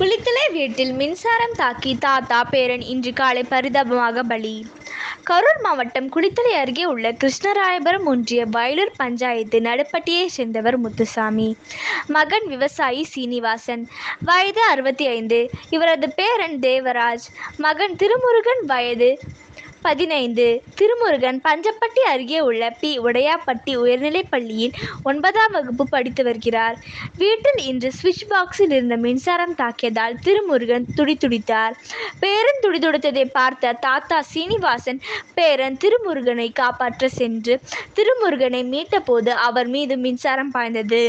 குளித்தலை வீட்டில் மின்சாரம் தாக்கி தாத்தா பேரன் இன்று காலை பரிதாபமாக பலி. கரூர் மாவட்டம் குளித்தலை அருகே உள்ள கிருஷ்ணராயபுரம் ஒன்றிய வயலூர் பஞ்சாயத்து நடுப்பட்டியை சேர்ந்தவர் முத்துசாமி. மகன் விவசாயி சீனிவாசன். வயது அறுபத்தி ஐந்து. இவரது பேரன் தேவராஜ். மகன் திருமுருகன். வயது பதினைந்து. திருமுருகன் பஞ்சப்பட்டி அருகே உள்ள பி. உடையாப்பட்டி உயர்நிலைப் பள்ளியில் ஒன்பதாம் வகுப்பு படித்து வருகிறார். வீட்டில் இன்று சுவிட்ச் பாக்ஸில் இருந்த மின்சாரம் தாக்கியதால் திருமுருகன் துடிதுடித்தார் பேரன் துடிதுடித்ததை பார்த்த தாத்தா சீனிவாசன் பேரன் திருமுருகனை காப்பாற்ற சென்று திருமுருகனை மீட்டபோது அவர் மீது மின்சாரம் பாய்ந்தது.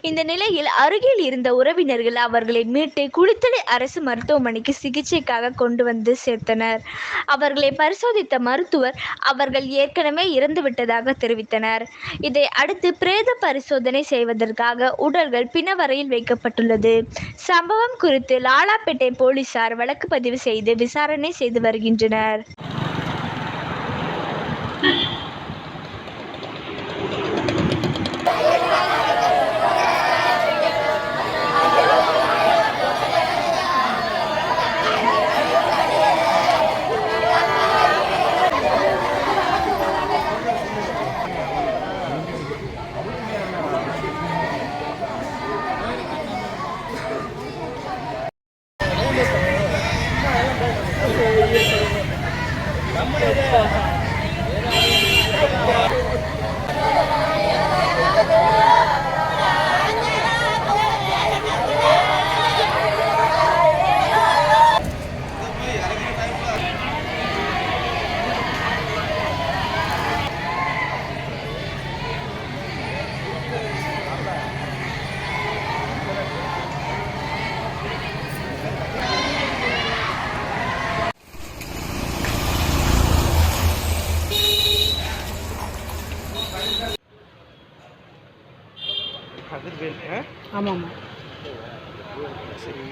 இந்த நிலையில் அருகில் இருந்த உறவினர்கள் அவர்களை மீட்டு குளித்தலை அரசு மருத்துவமனைக்கு சிகிச்சைக்காக கொண்டு வந்து சேர்த்தனர். அவர்களை பரிசோதித்த மருத்துவர் அவர்கள் ஏற்கனவே இறந்துவிட்டதாக தெரிவித்தனர். இதை அடுத்து பிரேத பரிசோதனை செய்வதற்காக உடல்கள் பிணவரையில் வைக்கப்பட்டுள்ளது. சம்பவம் குறித்து லாலாப்பேட்டை போலீசார் வழக்கு பதிவு செய்து விசாரணை செய்து வருகின்றனர். 全部要带啊 கதிர்வேல் ஆமாம் ஆமாம் சரி